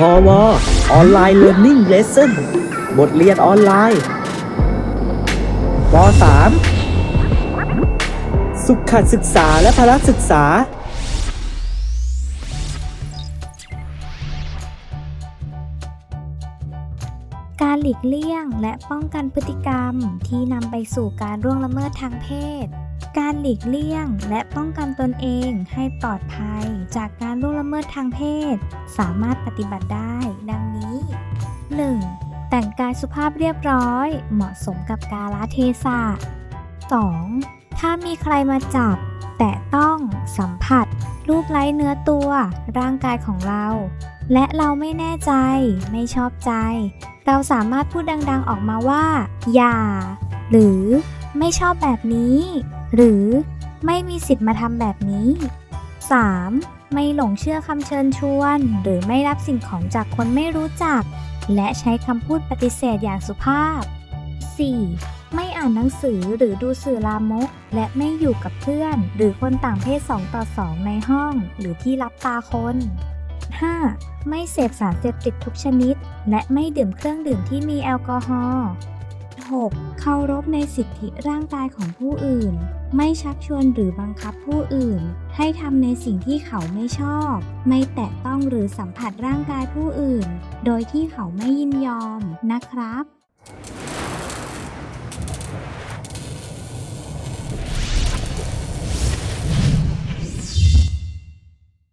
พอวออนไลน์เรียนนิ่งเลสเซ่นบทเรียนออนไลน์ป .3 สุขศึกษาและพละศึกษา การหลีกเลี่ยงและป้องกันพฤติกรรมที่นำไปสู่การร่วงละเมิดทางเพศ การหลีกเลี่ยงและป้องกันตนเองให้ปลอดภัยจากการล่วงละเมิดทางเพศ สามารถปฏิบัติได้ดังนี้ 1. แต่งกายสุภาพเรียบร้อย เหมาะสมกับกาลเทศะ 2. ถ้ามีใครมาจับ แตะต้องสัมผัส รูปไล้เนื้อตัว ร่างกายของเรา และเราไม่แน่ใจ ไม่ชอบใจ เราสามารถพูดดังๆออกมาว่า อย่า หรือ ไม่ชอบแบบนี้ หรือไม่มีสิทธิ์มาทำแบบนี้ 3. ไม่หลงเชื่อคำเชิญชวน หรือไม่รับสิ่งของจากคนไม่รู้จัก และใช้คำพูดปฏิเสธอย่างสุภาพ 4. ไม่อ่านหนังสือหรือดูสื่อลามก และไม่อยู่กับเพื่อน หรือคนต่างเพศ 2 ต่อ 2 ในห้อง หรือที่รับตาคน 5. ไม่เสพสารเสพติดทุกชนิด และไม่ดื่มเครื่องดื่มที่มีแอลกอฮอล์ 6. เคารพในสิทธิร่างกายของผู้อื่น ไม่ชักชวนหรือบังคับผู้อื่น ให้ทำในสิ่งที่เขาไม่ชอบ ไม่แตะต้องหรือสัมผัสร่างกายผู้อื่น โดยที่เขาไม่ยินยอมนะครับ